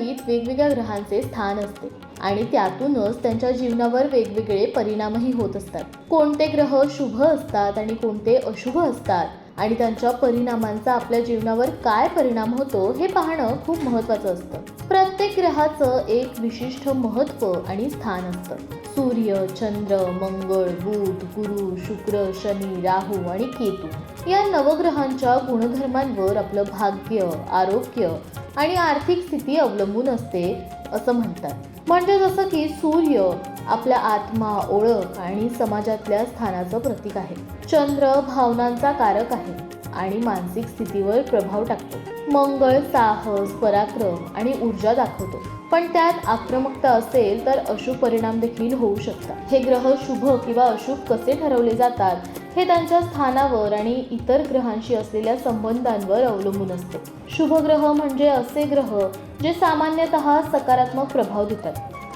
कुंडलीत वेगवेगळ्या ग्रहांचे स्थान असते आणि त्यातूनच त्यांच्या जीवनावर वेगवेगळे परिणामही होत असतात. कोणते ग्रह शुभ असतात आणि कोणते अशुभ असतात आणि त्यांच्या परिणामांचा आपल्या जीवनावर काय परिणाम होतो हे पाहणं खूप महत्त्वाचं असतं. प्रत्येक ग्रहाचं एक विशिष्ट महत्त्व आणि स्थान असतं. सूर्य चंद्र मंगळ बुध गुरु शुक्र शनी राहू आणि केतू. या नवग्रहांच्या गुणधर्मांवर आपलं भाग्य आरोग्य आणि आर्थिक स्थिती अवलंबून असते असं म्हणतात. म्हणजे जसं की सूर्य आपल्या आत्मा ओळख आणि समाजातल्या स्थानाचं प्रतीक आहे. चंद्र भावनांचा कारक आहे आणि मानसिक स्थितीवर प्रभाव टाकतो. मंगळ साहस पराक्रम आणि ऊर्जा दाखवतो. पण त्यात आक्रमकता असेल तर अशुभ परिणाम देखील होऊ शकतात. हे ग्रह शुभ किंवा अशुभ कसे ठरवले जातात हे त्यांच्या स्थानावर आणि इतर ग्रहांशी असलेल्या संबंधांवर अवलंबून असते. शुभ ग्रह म्हणजे असे ग्रह जे सामान्यतः सकारात्मक प्रभाव देतात.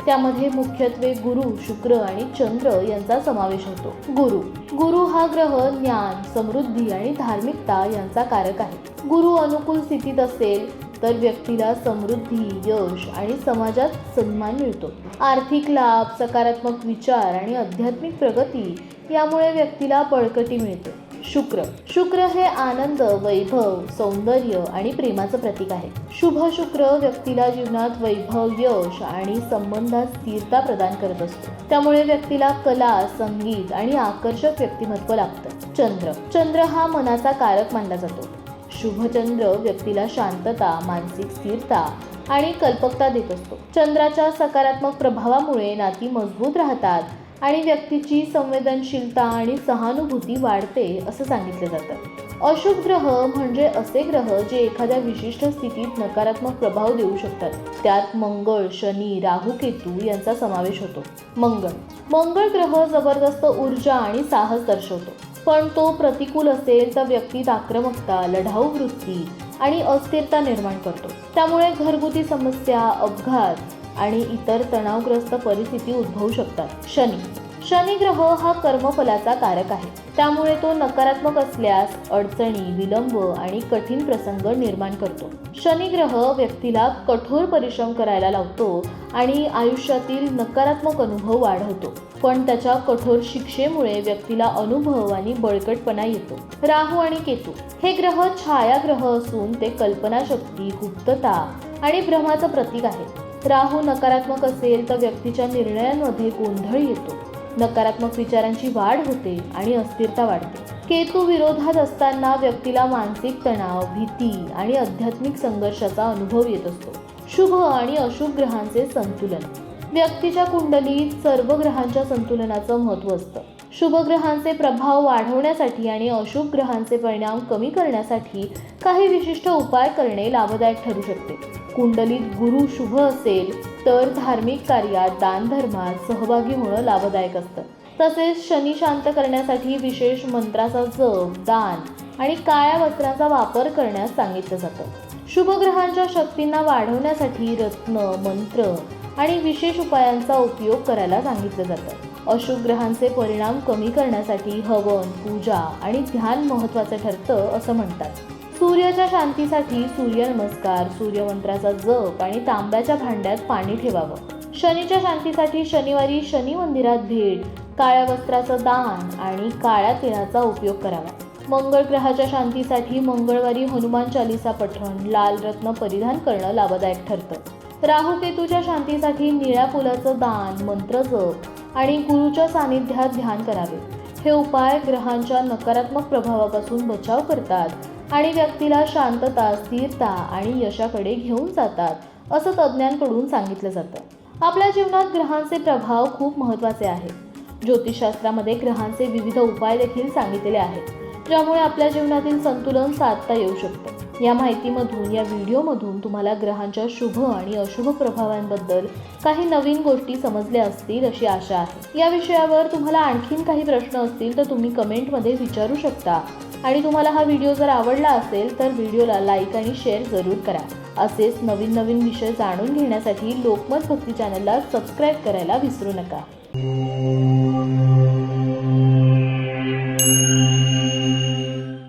त्यामध्ये मुख्यत्वे गुरु शुक्र आणि चंद्र यांचा समावेश होतो. गुरु. गुरु हा ग्रह ज्ञान समृद्धी आणि धार्मिकता यांचा कारक आहे. गुरु अनुकूल स्थितीत असेल तर व्यक्तीला समृद्धी यश आणि समाजात सन्मान मिळतो. आर्थिक लाभ सकारात्मक विचार आणि आध्यात्मिक प्रगती यामुळे व्यक्तीला बळकटी मिळते. शुक्र. शुक्र हे आनंद वैभव सौंदर्य आणि प्रेमाचं प्रतीक आहे. शुभ शुक्र व्यक्तीला जीवनात वैभव यश आणि संबंधात स्थिरता प्रदान करत असतो. त्यामुळे व्यक्तीला कला संगीत आणि आकर्षक व्यक्तिमत्व लागतं चंद्र. चंद्र हा मनाचा कारक मानला जातो. शुभचंद्र व्यक्तीला शांतता मानसिक स्थिरता आणि कल्पकता देत असतो. चंद्राच्या सकारात्मक प्रभावामुळे नाती मजबूत राहतात आणि व्यक्तीची संवेदनशीलता आणि सहानुभूती वाढते असं सांगितलं जातं. अशुभ ग्रह म्हणजे असे ग्रह जे एखाद्या विशिष्ट स्थितीत नकारात्मक प्रभाव देऊ शकतात. त्यात मंगळ शनी राहू केतू यांचा समावेश होतो. मंगळ मंगळ ग्रह जबरदस्त ऊर्जा आणि साहस दर्शवतो. पण तो प्रतिकूल असेल तर व्यक्तीत आक्रमकता लढाऊ वृत्ती आणि अस्थिरता निर्माण करतो. त्यामुळे घरगुती समस्या अपघात आणि इतर तणावग्रस्त परिस्थिती उद्भवू शकतात. शनी. शनी ग्रह हा कर्मफलाचा कारक आहे. त्यामुळे तो नकारात्मक असल्यास अडचणी विलंब आणि कठीण प्रसंग निर्माण करतो. शनी ग्रह व्यक्तीला कठोर परिश्रम करायला लावतो आणि आयुष्यातील नकारात्मक अनुभव वाढवतो. पण त्याच्या कठोर शिक्षेमुळे व्यक्तीला अनुभव आणि बळकटपणा येतो. राहू आणि केतू. हे ग्रह छायाग्रह असून ते कल्पनाशक्ती गुप्तता आणि भ्रमाचं प्रतीक आहे. राहू नकारात्मक असेल तर व्यक्तीच्या निर्णयांमध्ये गोंधळ येतो. नकारात्मक विचारांची वाढ होते आणि अस्थिरता वाढते. केतू विरोधात असताना व्यक्तीला मानसिक तणाव भीती आणि आध्यात्मिक संघर्षाचा अनुभव येत असतो. शुभ आणि अशुभ ग्रहांचे संतुलन. व्यक्तीच्या कुंडलीत सर्व ग्रहांच्या संतुलनाचं महत्त्व असतं. शुभ ग्रहांचे प्रभाव वाढवण्यासाठी आणि अशुभ ग्रहांचे परिणाम कमी करण्यासाठी काही विशिष्ट उपाय करणे लाभदायक ठरू शकते. कुंडलीत गुरु शुभ असेल तर धार्मिक कार्यात दानधर्मात सहभागी होणं लाभदायक असतं. तसेच शनी शांत करण्यासाठी विशेष मंत्राचा जप दान आणि काळ्या वस्त्राचा वापर करण्यास सांगितलं जातं. शुभ ग्रहांच्या शक्तींना वाढवण्यासाठी रत्न मंत्र आणि विशेष उपायांचा उपयोग करायला सांगितलं जातं. अशुभ ग्रहांचे परिणाम कमी करण्यासाठी हवन पूजा आणि ध्यान महत्त्वाचं ठरतं असं म्हणतात. सूर्याच्या शांतीसाठी सूर्यनमस्कार सूर्यमंत्राचा जप आणि तांब्याच्या भांड्यात पाणी ठेवावं. शनीच्या शांतीसाठी शनिवारी शनी मंदिरात भेट काळ्या वस्त्राचं दान आणि काळ्या तिळाचा उपयोग करावा. मंगळ ग्रहाच्या शांतीसाठी मंगळवारी हनुमान चालिसा पठण लाल रत्न परिधान करणं लाभदायक ठरतं. राहू केतूच्या शांतीसाठी निळ्या फुलाचं दान मंत्र जप आणि गुरुच्या सानिध्यात ध्यान करावे. हे उपाय ग्रहांच्या नकारात्मक प्रभावापासून बचाव करतात. आणि व्यक्तीला शांतता स्थिरता आणि यशाकडे घेऊन जातात असं तज्ज्ञांकडून सांगितलं जातं. आपल्या जीवनात ग्रहांचे प्रभाव खूप महत्त्वाचे आहेत. ज्योतिषशास्त्रामध्ये ग्रहांचे विविध उपाय देखील सांगितलेले आहेत ज्यामुळे आपल्या जीवनातील संतुलन साधता येऊ शकतं. या माहितीमधून या व्हिडिओमधून तुम्हाला ग्रहांच्या शुभ आणि अशुभ प्रभावांबद्दल काही नवीन गोष्टी समजल्या असतील अशी आशा आहे. या विषयावर तुम्हाला आणखीन काही प्रश्न असतील तर तुम्ही कमेंटमध्ये विचारू शकता. आणि तुम्हाला हा व्हिडिओ जर आवडला असेल तर व्हिडिओला लाईक आणि शेअर जरूर करा. असेच नवीन नवीन विषय जाणून घेण्यासाठी लोकमत भक्ती चॅनलला सबस्क्राईब करायला विसरू नका.